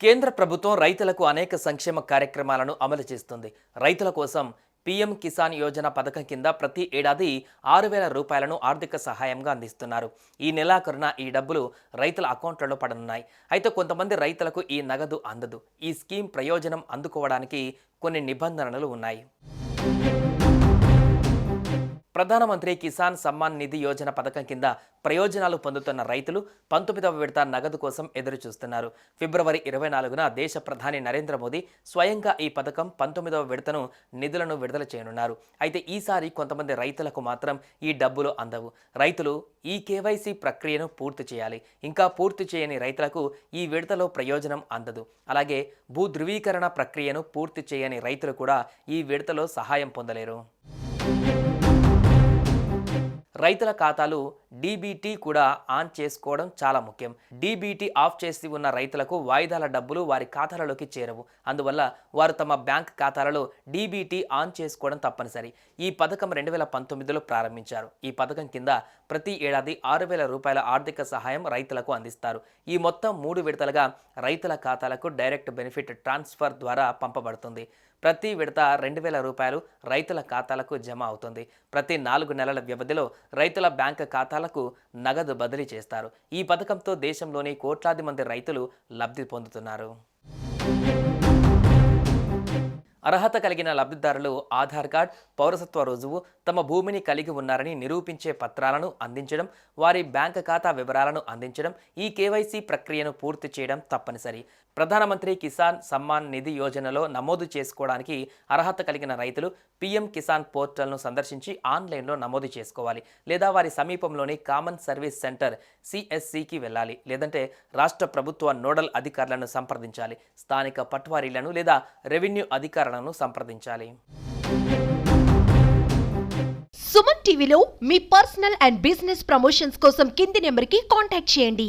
కేంద్ర ప్రభుత్వం రైతులకు అనేక సంక్షేమ కార్యక్రమాలను అమలు చేస్తుంది. రైతుల కోసం పీఎం కిసాన్ యోజన పథకం కింద ప్రతి ఏడాది ఆరు వేల రూపాయలను ఆర్థిక సహాయంగా అందిస్తున్నారు. ఈ నెలాఖరున ఈ డబ్బులు రైతుల అకౌంట్లలో పడనున్నాయి. అయితే కొంతమంది రైతులకు ఈ నగదు అందదు. ఈ స్కీమ్ ప్రయోజనం అందుకోవడానికి కొన్ని నిబంధనలు ఉన్నాయి. ప్రధానమంత్రి కిసాన్ సమ్మాన్ నిధి యోజన పథకం కింద ప్రయోజనాలు పొందుతున్న రైతులు పంతొమ్మిదవ విడత నగదు కోసం ఎదురుచూస్తున్నారు. ఫిబ్రవరి ఇరవై నాలుగున దేశ ప్రధాని నరేంద్ర మోదీ స్వయంగా ఈ పథకం పంతొమ్మిదవ విడతను నిధులను విడుదల చేయనున్నారు. అయితే ఈసారి కొంతమంది రైతులకు మాత్రం ఈ డబ్బులు అందవు. రైతులు ఈ కేవైసీ ప్రక్రియను పూర్తి చేయాలి. ఇంకా పూర్తి చేయని రైతులకు ఈ విడతలో ప్రయోజనం అందదు. అలాగే భూ ధృవీకరణ ప్రక్రియను పూర్తి చేయని రైతులు కూడా ఈ విడతలో సహాయం పొందలేరు. రైతుల ఖాతాలు డీబీటీ కూడా ఆన్ చేసుకోవడం చాలా ముఖ్యం. డీబీటీ ఆఫ్ చేసి ఉన్న రైతులకు వాయిదాల డబ్బులు వారి ఖాతాలలోకి చేరవు. అందువల్ల వారు తమ బ్యాంక్ ఖాతాలలో డీబీటీ ఆన్ చేసుకోవడం తప్పనిసరి. ఈ పథకం రెండు వేల పంతొమ్మిదిలో ప్రారంభించారు. ఈ పథకం కింద ప్రతి ఏడాది ఆరు వేల రూపాయల ఆర్థిక సహాయం రైతులకు అందిస్తారు. ఈ మొత్తం మూడు విడతలుగా రైతుల ఖాతాలకు డైరెక్ట్ బెనిఫిట్ ట్రాన్స్ఫర్ ద్వారా పంపబడుతుంది. ప్రతి విడత రెండు వేల రూపాయలు రైతుల ఖాతాలకు జమ అవుతుంది. ప్రతి నాలుగు నెలల వ్యవధిలో రైతుల బ్యాంక్ ఖాతాలకు నగదు బదిలీ చేస్తారు. ఈ పథకంతో దేశంలోని కోట్లాది మంది రైతులు లబ్ధి పొందుతున్నారు. అర్హత కలిగిన లబ్ధిదారులు ఆధార్ కార్డ్ పౌరసత్వ రుజువు తమ భూమిని కలిగి ఉన్నారని నిరూపించే పత్రాలను అందించడం వారి బ్యాంక్ ఖాతా వివరాలను అందించడం ఈ కేవైసీ ప్రక్రియను పూర్తి చేయడం తప్పనిసరి. ప్రధానమంత్రి కిసాన్ సమ్మాన్ నిధి యోజనలో నమోదు చేసుకోవడానికి అర్హత కలిగిన రైతులు పీఎం కిసాన్ పోర్టల్ను సందర్శించి ఆన్లైన్లో నమోదు చేసుకోవాలి లేదా వారి సమీపంలోని కామన్ సర్వీస్ సెంటర్ సిఎస్సికి వెళ్ళాలి లేదంటే రాష్ట్ర ప్రభుత్వ నోడల్ అధికారులను సంప్రదించాలి. స్థానిక పట్వారీలను లేదా రెవెన్యూ అధికారులను అధికారులను సంప్రదించాలి. సుమన్ టీవీలో మీ పర్సనల్ అండ్ బిజినెస్ ప్రమోషన్స్ కోసం కింది నెంబర్కి కాంటాక్ట్ చేయండి.